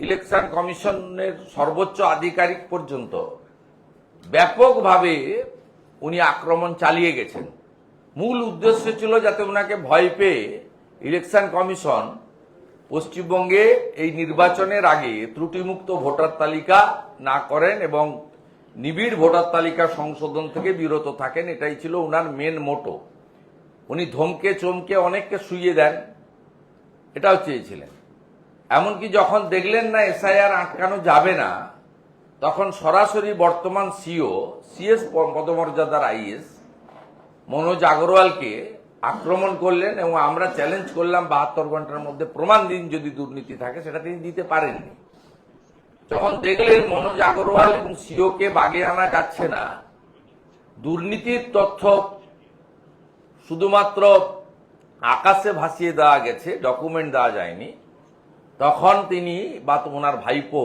Election কমিশনের সর্বোচ্চ আধিকারিক পর্যন্ত ব্যাপকভাবে উনি আক্রমণ চালিয়ে গেছেন। মূল উদ্দেশ্য ছিল যাতে ওনাকে ভয় পেয়ে ইলেকশন কমিশন পশ্চিমবঙ্গে এই নির্বাচনের আগে ত্রুটিমুক্ত ভোটার তালিকা না করেন এবং নিবিড় ভোটার তালিকা সংশোধন থেকে বিরত থাকেন, এটাই ছিল ওনার মেন মোটো উনি ধমকে চমকে অনেককে শুইয়ে দেন, এটাও চেয়েছিলেন। এমনকি যখন দেখলেন না এসআইআর আটকানো যাবে না, তখন সরাসরি বর্তমান সিও, সিএস পদমর্যাদার আইএস, মনোজ আগরওয়ালকে আক্রমণ করলেন এবং আমরা চ্যালেঞ্জ করলাম বাহাত্তর ঘণ্টার মধ্যে প্রমাণ দিন যদি দুর্নীতি থাকে, সেটা তিনি দিতে পারেননি। যখন দেখলেন মনোজ আগরওয়াল এবং সিওকে বাগে আনা যাচ্ছে না, দুর্নীতির তথ্য শুধুমাত্র আকাশে ভাসিয়ে দেওয়া গেছে ডকুমেন্ট দেওয়া যায়নি। তখন তিনি বা ওনার ভাইপো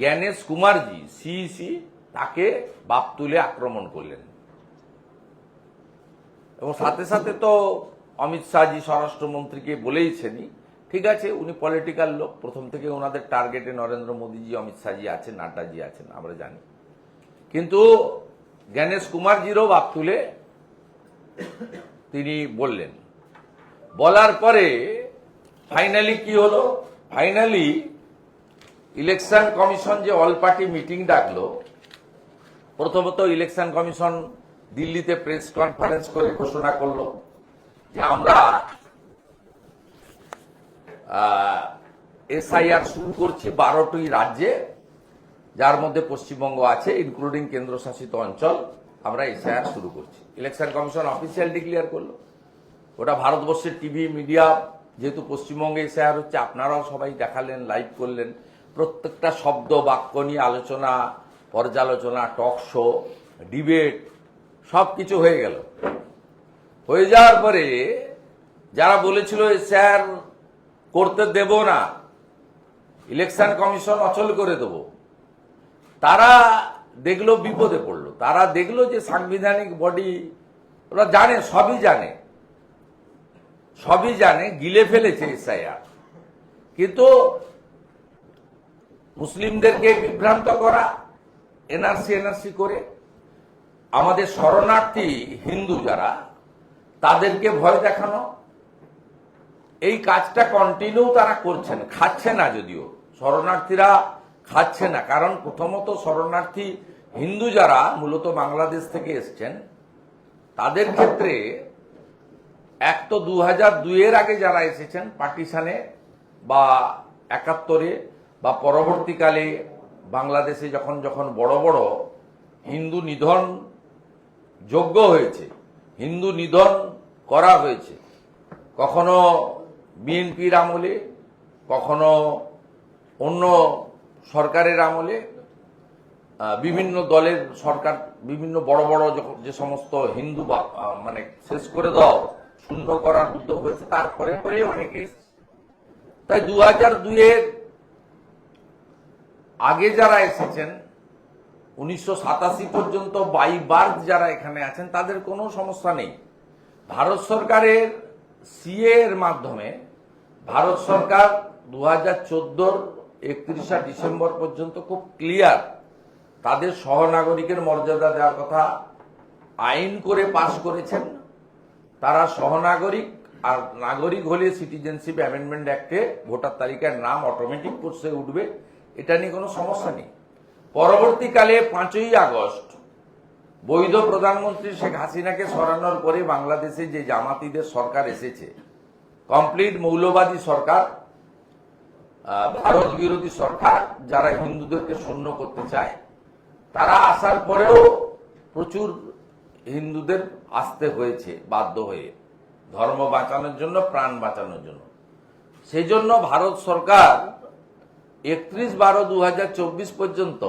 জ্ঞানেশ কুমারজি সিইসি তাকে বাপ তুলে আক্রমণ করলেন। এবং সাথে সাথে তো অমিত শাহজি স্বরাষ্ট্রমন্ত্রীকে বলেইছেনই, ঠিক আছে, উনি পলিটিক্যাল লোক, প্রথম থেকে ওনাদের টার্গেটে নরেন্দ্র মোদীজি, অমিত শাহজি আছেন, নাড্ডাজি আছেন, আমরা জানি। কিন্তু জ্ঞানেশ কুমারজিরও বাপ তুলে তিনি বললেন। বলার পরে ফাইনালি কি হলো? ফাইনালি ইলেকশন কমিশন যে অল পার্টি মিটিং ডাকলো, প্রথমত ইলেকশন কমিশন দিল্লিতে প্রেস কনফারেন্স করে ঘোষণা করল যে আমরা এসআইআর শুরু করছি বারোটি রাজ্যে, যার মধ্যে পশ্চিমবঙ্গ আছে ইনক্লুডিং কেন্দ্রশাসিত অঞ্চল, আমরা এসআইআর শুরু করছি। ইলেকশন কমিশন অফিসিয়াল ডিক্লেয়ার করল। ওটা ভারতবর্ষের টিভি মিডিয়া যেহেতু পশ্চিমবঙ্গে এসআইআর হচ্ছে, আপনারাও সবাই দেখালেন লাইভ করলেন। প্রত্যেকটা শব্দ, বাক্য নিয়ে আলোচনা, পর্যালোচনা টক শো ডিবেট সব কিছু হয়ে গেল। হয়ে যাওয়ার পরে যারা বলেছিল স্যার, করতে দেব না ইলেকশন কমিশন অচল করে দেব। তারা দেখল বিপদে পড়ল। তারা দেখল যে সাংবিধানিক বডি ওরা জানে, সবই জানে। সবই জানে, গিলে ফেলেছে এসআইআর। কিন্তু মুসলিমদেরকে বিভ্রান্ত করা, এনআরসি এনআরসি করে, আমাদের শরণার্থী হিন্দু যারা, তাদেরকে ভয় দেখানো, এই কাজটা কন্টিনিউ তারা করছেন, খাচ্ছে না যদিও, শরণার্থীরা খাচ্ছে না, কারণ প্রথমত শরণার্থী হিন্দু যারা, মূলত বাংলাদেশ থেকে এসছেন, তাদের ক্ষেত্রে এক তো দু হাজার দুইয়ের আগে যারা এসেছেন পাকিস্তানে বা একাত্তরে বা পরবর্তীকালে বাংলাদেশে যখন যখন বড় বড় হিন্দু নিধন যোগ্য হয়েছে, হিন্দু নিধন করা হয়েছে, কখনো বিএনপির আমলে, কখনো অন্য সরকারের আমলে বিভিন্ন দলের সরকার, বিভিন্ন বড় বড় যে সমস্ত হিন্দু মানে শেষ করে দাও শূন্য করার উদ্যোগ হয়েছে, তারপরে পরে অনেকে তাই দু হাজার দুইয়ের আগে যারা এসেছেন, উনিশশো সাতাশি পর্যন্ত বাই বার্থ যারা এখানে আছেন, তাদের কোনো সমস্যা নেই। ভারত সরকারের সিএ এর মাধ্যমে ভারত সরকার দু হাজার চোদ্দোর একত্রিশা ডিসেম্বর পর্যন্ত খুব ক্লিয়ার তাদের সহনাগরিকের মর্যাদা দেওয়ার কথা আইন করে পাশ করেছেন। তারা সহনাগরিক আর নাগরিক হলে সিটিজেনশিপ অ্যামেন্ডমেন্ট অ্যাক্টে ভোটার তালিকার নাম অটোমেটিক কোর্সে উঠবে, এটা নিয়ে কোনো সমস্যা নেই। পরবর্তীকালে পাঁচই আগস্ট, বৈধ প্রধানমন্ত্রী শেখ হাসিনাকে সরানোর পরে বাংলাদেশে যে জামাতিদের সরকার এসেছে কমপ্লিট মৌলবাদী সরকার ভারত বিরোধী সরকার, যারা হিন্দুদেরকে শূন্য করতে চায়, তারা আসার পরেও প্রচুর হিন্দুদের আসতে হয়েছে, বাধ্য হয়ে। ধর্ম বাঁচানোর জন্য, প্রাণ বাঁচানোর জন্য। সেই জন্য ভারত সরকার একত্রিশ বারো দু পর্যন্ত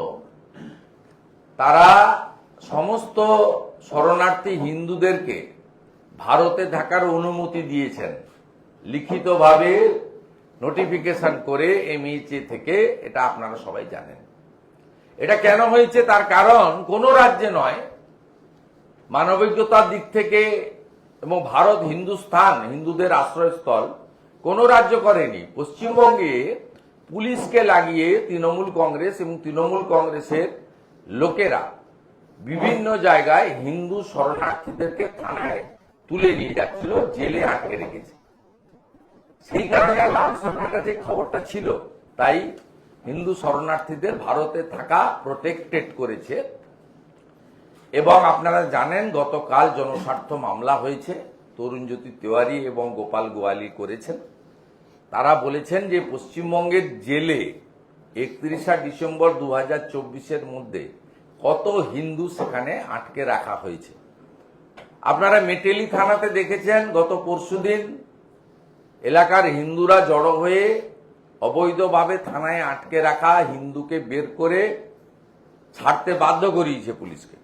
তারা সমস্ত শরণার্থী হিন্দুদেরকে ভারতে থাকার অনুমতি দিয়েছেন। লিখিতভাবে নোটিফিকেশন করে এমইচে থেকে, এটা আপনারা সবাই জানেন। এটা কেন হয়েছে? তার কারণ কোন রাজ্যে নয় মানবিকতার দিক থেকে এবং ভারত, হিন্দুস্থান, হিন্দুদের আশ্রয়স্থল কোন রাজ্য করেনি। পশ্চিমবঙ্গে পুলিশকে লাগিয়ে তৃণমূল কংগ্রেস এবং তৃণমূল কংগ্রেসের লোকেরা বিভিন্ন জায়গায় হিন্দু শরণার্থীদেরকে থানায় তুলে নিয়ে যাচ্ছিল, জেলে আটকে রেখেছে। সেই কারণে লাল কাছে খবরটা ছিল, তাই হিন্দু শরণার্থীদের ভারতে থাকা প্রোটেক্টেড করেছে। এবং আপনারা জানেন, গতকাল জনস্বার্থ মামলা হয়েছে। তরুণজ্যোতি তেওয়ারি এবং গোপাল গোয়ালি করেছেন। তারা বলেছেন যে, পশ্চিমবঙ্গের জেলে একত্রিশা ডিসেম্বর দু হাজার মধ্যে কত হিন্দু সেখানে আটকে রাখা হয়েছে। আপনারা মেটেলি থানাতে দেখেছেন, গত পরশুদিন এলাকার হিন্দুরা জড়ো হয়ে অবৈধভাবে থানায় আটকে রাখা হিন্দুকে বের করে ছাড়তে বাধ্য করিয়েছে পুলিশকে।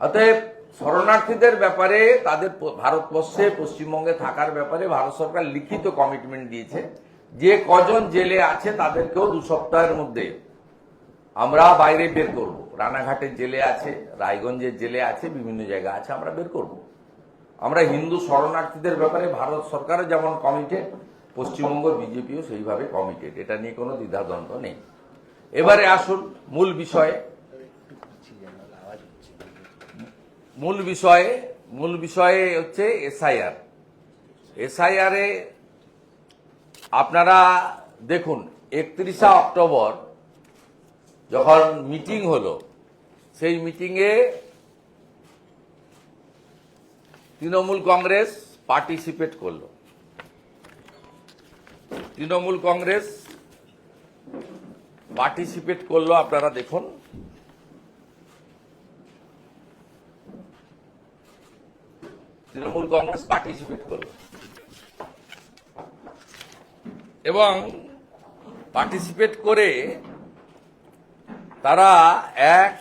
অতএব শরণার্থীদের ব্যাপারে, তাদের ভারতবর্ষে, পশ্চিমবঙ্গে থাকার ব্যাপারে ভারত সরকার লিখিত কমিটমেন্ট দিয়েছে। যে কজন জেলে আছে তাদেরকেও দু সপ্তাহের মধ্যে আমরা বাইরে বের করব। রানাঘাটের জেলে আছে, রায়গঞ্জের জেলে আছে, বিভিন্ন জায়গা আছে, আমরা বের করব। আমরা হিন্দু শরণার্থীদের ব্যাপারে ভারত সরকারও যেমন কমিটেড পশ্চিমবঙ্গ বিজেপিও সেইভাবে কমিটেড এটা নিয়ে কোনো দ্বিধাদ্বন্দ্ব নেই। এবারে আসুন, মূল বিষয়ে মূল বিষয়ে মূল বিষয়ে হচ্ছে এসআইআর এসআইআর আপনারা দেখুন, একত্রিশে অক্টোবর যখন মিটিং হলো, সেই মিটিংয়ে তৃণমূল কংগ্রেস পার্টিসিপেট করল। তৃণমূল কংগ্রেস পার্টিসিপেট করল, আপনারা দেখুন। তৃণমূল কংগ্রেস পার্টিসিপেট করল এবং পার্টিসিপেট করে তারা এক,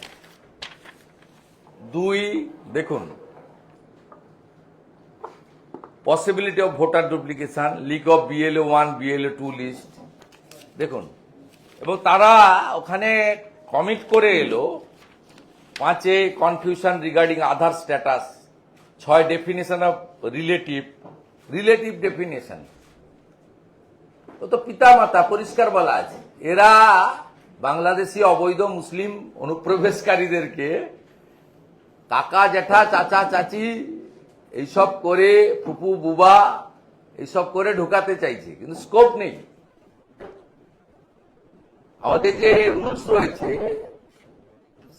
দুই, দেখুন possibility of voter duplication leak of BLA one BLA two list দেখুন। এবং তারা ওখানে কমিট করে এলো, পাঁচে কনফিউশন রিগার্ডিং আধার স্ট্যাটাস ছয় definition of relative relative definition ও তো পিতা মাতা পরিষ্কার বলা আছে। এরা বাংলাদেশি অবৈধ মুসলিম অনুপ্রবেশকারীদেরকে কাকা, জ্যাঠা, চাচা, চাচি এইসব করে, ফুপু, বুবা এইসব করে ঢোকাতে চাইছে, কিন্তু স্কোপ নেই। আমাদের যে রুলস রয়েছে,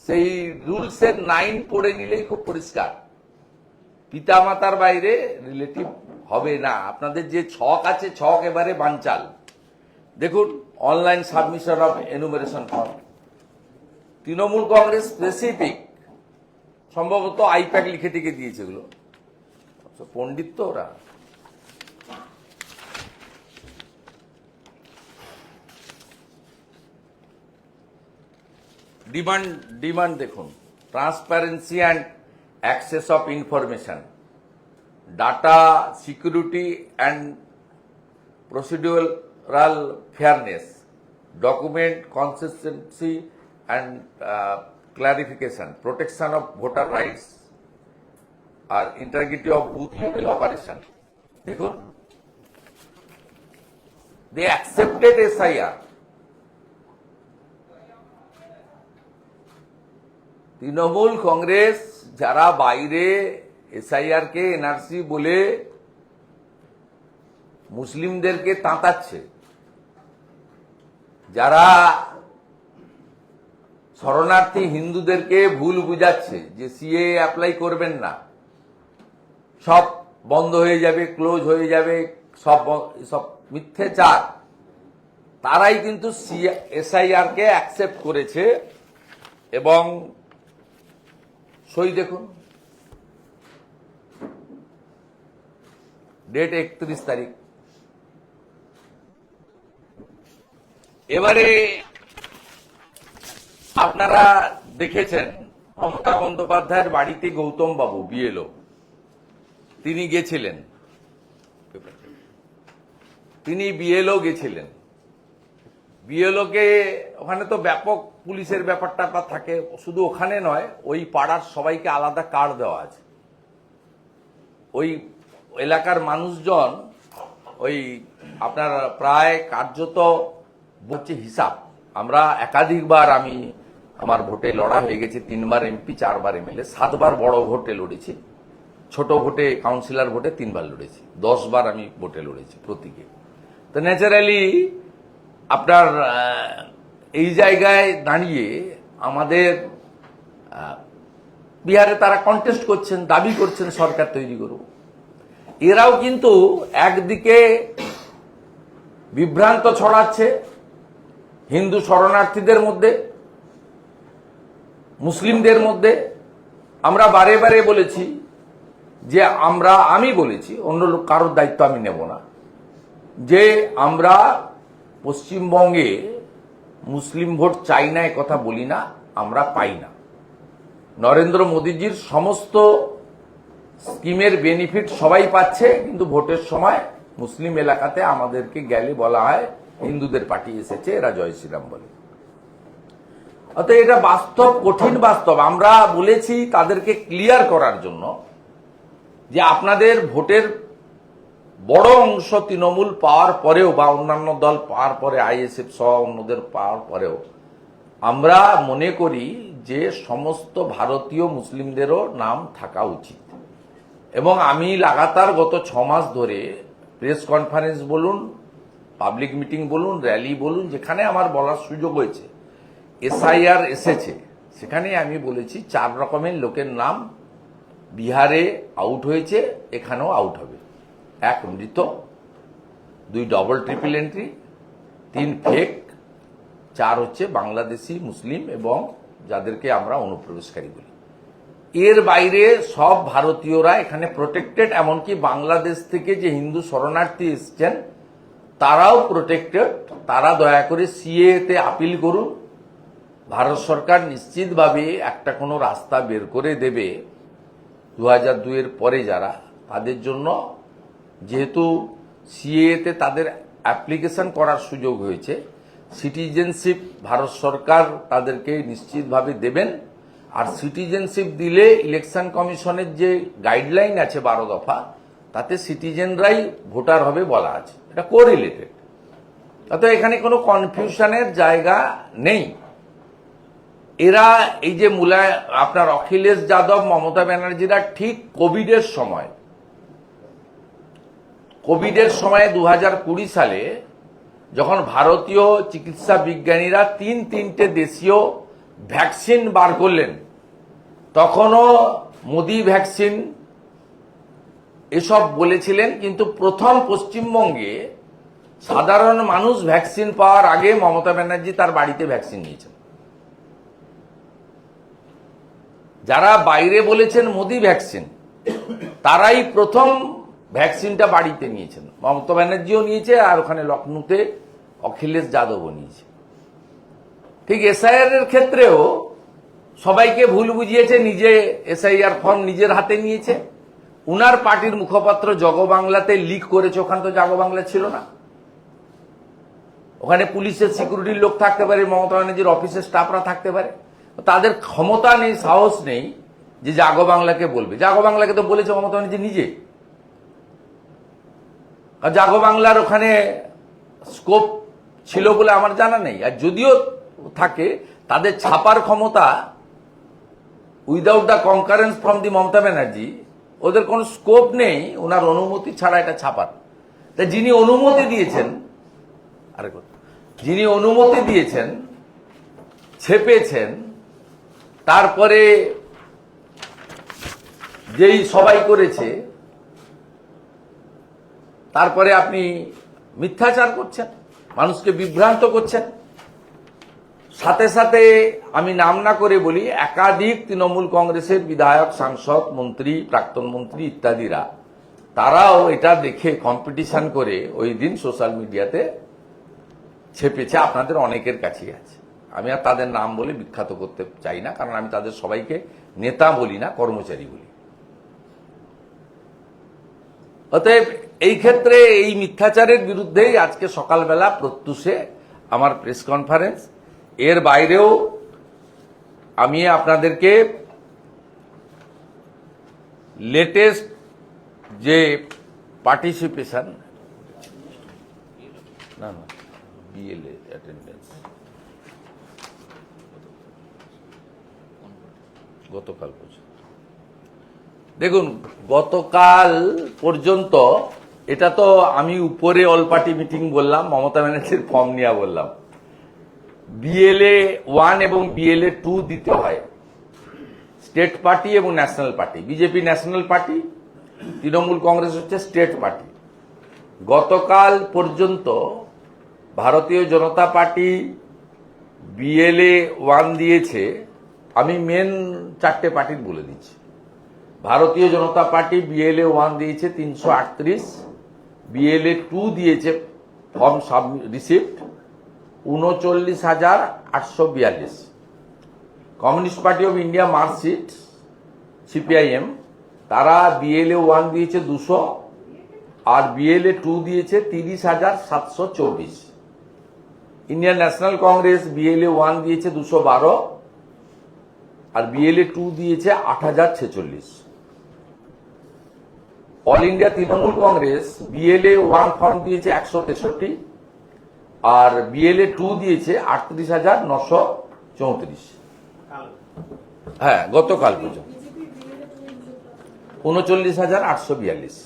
সেই রুলসের নাইন পড়ে নিলেই খুব পরিষ্কার। পিতা মাতার বাইরে রিলেটিভ হবে না। আপনাদের যে ছক আছে, ছক এবারে বানচাল। দেখুন online submission of enumeration form Trinamool Congress specific সম্ভবত আইপ্যাক লিখে টিকে দিয়েছে এগুলো। পণ্ডিত তো ওরা। ডিমান্ড ডিমান্ড দেখুন। Transparency and access of information data security and procedural fairness, document consistency and uh, clarification, protection of voter rights, আর integrity of booth level operation. দেখুন they accepted SIR. Trinamool Congress যারা বাইরে SIR কে NRC বলে মুসলিমদেরকে তাঁতাচ্ছে, যারা শরণার্থী হিন্দুদেরকে ভুল বুঝাচ্ছে যে সিএ অ্যাপ্লাই করবেন না, সব বন্ধ হয়ে যাবে, ক্লোজ হয়ে যাবে, সব সব মিথ্যে চার তারাই কিন্তু এসআইআর কে অ্যাকসেপ্ট করেছে এবং সই দেখুন। ডেট একত্রিশ তারিখ। এবারে আপনারা দেখেছেন মমতা বন্দ্যোপাধ্যায়ের বাড়িতে গৌতম বাবু বিএলও তিনি গেছিলেন। তিনি বিএলও গেছিলেন। বিএলও কে ওখানে তো ব্যাপক পুলিশের ব্যাপারটা থাকে, শুধু ওখানে নয়, ওই পাড়ার সবাইকে আলাদা কার্ড দেওয়া আছে? ওই এলাকার মানুষজন, ওই আপনার প্রায় কার্যত হচ্ছে হিসাব, আমরা একাধিকবার আমি আমার ভোটে লড়া হয়ে গেছে, তিনবার এমপি, চারবার এমএলএ, সাতবার বড় ভোটে লড়েছি, ছোট ভোটে কাউন্সিলর ভোটে তিনবার লড়েছি দশ বার আমি ভোটে লড়েছি প্রতীকে। তো ন্যাচারালি আপনার এই জায়গায় দাঁড়িয়ে আমাদের বিহারে তারা কন্টেস্ট করছেন, দাবি করছেন সরকার তৈরি করব এরাও কিন্তু একদিকে বিভ্রান্ত ছড়াচ্ছে হিন্দু শরণার্থীদের মধ্যে, মুসলিমদের মধ্যে। আমরা বারে বারে বলেছি যে আমরা, আমি বলেছি, অন্য কারোর দায়িত্ব আমি নেব না। যে আমরা পশ্চিমবঙ্গে মুসলিম ভোট চাই না কথা বলি না, আমরা পাই না। নরেন্দ্র মোদীজির সমস্ত স্কিমের বেনিফিট সবাই পাচ্ছে, কিন্তু ভোটের সময় মুসলিম এলাকাতে আমাদেরকে গেলে বলা হয়, হিন্দুদের পার্টি এসেছে, এরা জয় শ্রীরাম বলে। অতএব এটা বাস্তব, কঠিন বাস্তব। আমরা বলেছি তাদেরকে ক্লিয়ার করার জন্য যে আপনাদের ভোটের বড় অংশ তৃণমূল পাওয়ার পরেও বা অন্যান্য দল পাওয়ার পরে, আইএসএফ সহ অন্যদের পাওয়ার পরেও, আমরা মনে করি যে সমস্ত ভারতীয় মুসলিমদেরও নাম থাকা উচিত। এবং আমি লাগাতার গত ছ মাস ধরে প্রেস কনফারেন্স বলুন, পাবলিক মিটিং বলুন, র্যালি বলুন, যেখানে আমার বলার সুযোগ হয়েছে, এসআইআর এসেছে সেখানে আমি বলেছি চার রকমের লোকের নাম বিহারে আউট হয়েছে, এখানেও আউট হবে। এক মৃত, দুই ডবল ট্রিপল এন্ট্রি তিন ফেক চার হচ্ছে বাংলাদেশি, মুসলিম এবং যাদেরকে আমরা অনুপ্রবেশকারী বলি। এর বাইরে সব ভারতীয়রা এখানে প্রোটেক্টেড এমনকি বাংলাদেশ থেকে যে হিন্দু শরণার্থী এসছেন, তারাও প্রোটেক্টেড তারা দয়া করে সিএ তে আপিল করুন। ভারত সরকার নিশ্চিতভাবে একটা কোনো রাস্তা বের করে দেবে। দু হাজার দুইয়ের পরে যারা, তাদের জন্য যেহেতু সিএতে তাদের অ্যাপ্লিকেশন করার সুযোগ হয়েছে সিটিজেনশিপ ভারত সরকার তাদেরকে নিশ্চিতভাবে দেবেন। আর সিটিজেনশিপ দিলে ইলেকশন কমিশনের যে গাইডলাইন আছে বারো দফা, তাতে সিটিজেনরাই ভোটার হবে বলা আছে। এটা কো রিলেটেড অর্থাৎ এখানে কোনো কনফিউশনের জায়গা নেই। এরা এই যে মূলায় আপনার অখিলেশ যাদব, মমতা ব্যানার্জিরা ঠিক কোভিডের সময় কোভিডের সময় দু সালে যখন ভারতীয় চিকিৎসা বিজ্ঞানীরা তিন তিনটে দেশীয় ভ্যাকসিন বার করলেন, তখনও মোদি ভ্যাকসিন এসব বলেছিলেন, কিন্তু প্রথম পশ্চিমবঙ্গে সাধারণ মানুষ ভ্যাকসিন পাওয়ার আগে মমতা ব্যানার্জি তার বাড়িতে ভ্যাকসিন নিয়েছেন। যারা বাইরে বলেছেন মোদি ভ্যাকসিন, তারাই প্রথম ভ্যাকসিনটা বাড়িতে নিয়েছেন মমতা ব্যানার্জিও নিয়েছে আর ওখানে লখনৌতে অখিলেশ যাদবও নিয়েছে। ঠিক এসআইআর এর ক্ষেত্রেও সবাইকে ভুল বুঝিয়েছে, নিজে এসআইআর ফর্ম নিজের হাতে নিয়েছে। উনার পার্টির মুখপাত্র জগবাংলাতে লিক করেছে, ওখানে তো জগবাংলা ছিল না। ওখানে পুলিশের সিকিউরিটির লোক থাকতে পারে, মমতা ব্যানার্জির অফিসের স্টাফরা থাকতে পারে। তাদের ক্ষমতা নেই, সাহস নেই যে জাগো বাংলাকে বলবে। জাগো বাংলাকে তো বলেছে মমতা ব্যানার্জি নিজে। জাগো বাংলার ওখানে স্কোপ ছিল বলে আমার জানা নেই। আর যদিও থাকে, তাদের ছাপার ক্ষমতা without the concurrence from the Mamata Banerjee, ওদের কোনো স্কোপ নেই, ওনার অনুমতি ছাড়া এটা ছাপার। তাই যিনি অনুমতি দিয়েছেন আরে যিনি অনুমতি দিয়েছেন, ছেপেছেন, তারপরে যেই সবাই করেছে তারপরে আপনি মিথ্যাচার করছেন, মানুষকে বিভ্রান্ত করছেন। সাথে সাথে আমি নাম না করে বলি, একাধিক তৃণমূল কংগ্রেসের বিধায়ক, সাংসদ, মন্ত্রী, প্রাক্তন মন্ত্রী ইত্যাদিরা, তারাও এটা দেখে কম্পিটিশন করে ওই দিন সোশ্যাল মিডিয়াতে ছেপেছে, আপনাদের অনেকের কাছেই আছে। আমি আর তাদের নাম বলে বিখ্যাত করতে চাই না, কারণ আমি তাদের সবাইকে নেতা বলি না, কর্মচারী বলি। অতএব এই ক্ষেত্রে এই মিথ্যাচারের বিরুদ্ধেই আজকে সকালবেলা প্রত্যুষে আমার প্রেস কনফারেন্স। এর বাইরেও আমি আপনাদেরকে লেটেস্ট যে পার্টিসিপেশন না না বিএলএ অ্যাটেন্ডেন্স গতকাল পর্যন্ত। দেখুন, গতকাল পর্যন্ত এটা তো আমি উপরে অল পার্টি মিটিং বললাম, মমতা ব্যানার্জির ফর্ম নিয়ে বললাম। বিএলএ ওয়ান এবং বিএলএ টু দিতে হয়। স্টেট পার্টি এবং national party BJP national party Trinamool Congress হচ্ছে স্টেট পার্টি গতকাল পর্যন্ত ভারতীয় জনতা পার্টি বিএলএ ওয়ান দিয়েছে। আমি মেন চারটে পার্টির বলে দিচ্ছি। ভারতীয় জনতা পার্টি বিএলএ ওয়ান দিয়েছে তিনশো আটত্রিশ। বিএলএ টু দিয়েছে ফর্ম সাব রিসিপ্ট উনচল্লিশ হাজার আটশো বিয়াল্লিশ। Communist Party of India Marxist CPIM তারা বিএলএ ওয়ান দিয়েছে দুশো, আর বিএলএ টু দিয়েছে তিরিশ হাজার সাতশো চব্বিশ। Indian National Congress BLA one দিয়েছে দুশো বারো, আর বিএলএ টু দিয়েছে আট হাজার ছেচল্লিশ। All India Trinamool Congress BLA one form দিয়েছে একশো তেষট্টি, আর বিএলএ টু দিয়েছে আটত্রিশ হাজার নশো চৌত্রিশ। হ্যাঁ গতকাল পর্যন্ত। উনচল্লিশ হাজার আটশো বিয়াল্লিশ।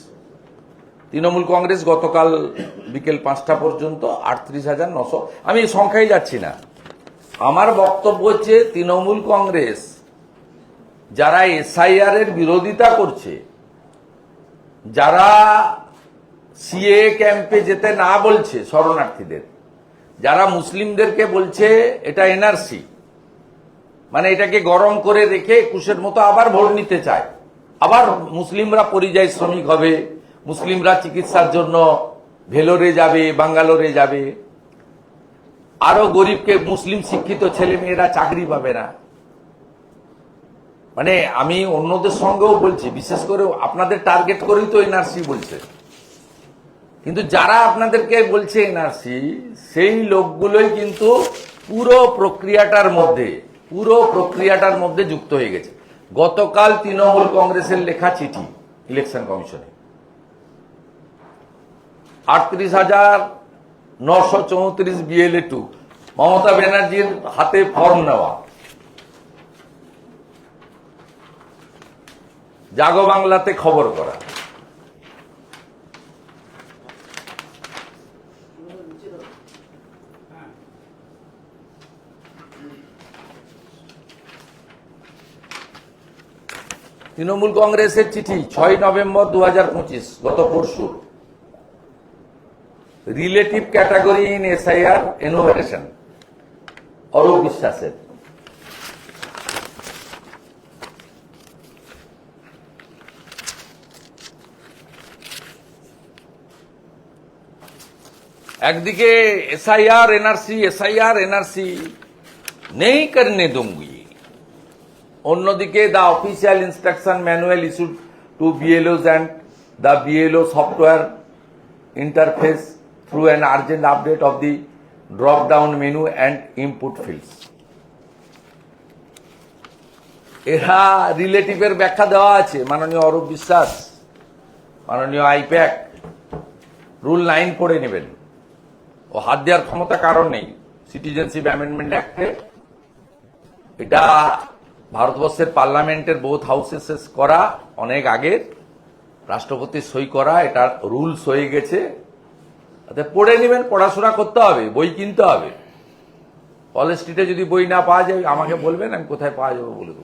তৃণমূল কংগ্রেস গতকাল বিকেল পাঁচটা পর্যন্ত আটত্রিশ হাজার নশো। আমি সংখ্যায় যাচ্ছি না। আমার বক্তব্য হচ্ছে তৃণমূল কংগ্রেস যারা এসআইআর এর বিরোধিতা করছে যারা সিএ ক্যাম্পে যেতে না বলছে শরণার্থীদের, যারা মুসলিমদেরকে বলছে এটা এনআরসি মানে এটাকে গরম করে রেখে একুশের মতো আবার ভোট নিতে চায়, আবার মুসলিমরা পরিযায়ী শ্রমিক হবে, মুসলিমরা চিকিৎসার জন্য ভেলোরে যাবে, বাঙ্গালোরে যাবে, আরও গরিবকে মুসলিম শিক্ষিত ছেলে মেয়েরা চাকরি পাবে না। মানে আমি অন্যদের সঙ্গেও বলছি, বিশেষ করে আপনাদের টার্গেট করেই তো এনআরসি বলছে। কিন্তু যারা আপনাদেরকে বলছে এনআরসি সেই লোকগুলোই কিন্তু পুরো প্রক্রিয়াটার মধ্যে, পুরো প্রক্রিয়াটার মধ্যে যুক্ত হয়ে গেছে। গতকাল তৃণমূল কংগ্রেসের লেখা চিঠি ইলেকশন কমিশনে আটত্রিশ হাজার নশো চৌত্রিশ বিএলএ টু মমতা ব্যানার্জির হাতে ফর্ম নেওয়া। জাগো বাংলাতে খবর করা। তৃণমূল কংগ্রেসের চিঠি, ছয় নভেম্বর দু হাজার পঁচিশ, গত পরশু। Relative category in SIR innovation Arup বিশ্বাসের। একদিকে এসআইআর, এনআরসি এসআইআর, এনআরসি নেই কারণে দুঙ্গি। অন্যদিকে the official instruction manual issued to BLOs and the BLO software interface through an urgent update of the drop down menu and input fields এরা রিলেটিভের ব্যাখ্যা দেওয়া আছে। মাননীয় অরূপ বিশ্বাস, মাননীয় আইপ্যাক রুল নাইন করে নেবেন। ও হাত দেওয়ার ক্ষমতা কারণ নেই। সিটিজেনশিপ অ্যামেন্ডমেন্ট অ্যাক্টে এটা ভারতবর্ষের পার্লামেন্টের বোথ হাউসে শেষ করা, অনেক আগের। রাষ্ট্রপতির সই করা এটা রুলস হয়ে গেছে। তাতে পড়ে নেবেন, পড়াশোনা করতে হবে, বই কিনতে হবে। কলেজ স্ট্রিটে যদি বই না পাওয়া যায়, আমাকে বলবেন, আমি কোথায় পাওয়া যাবে বলে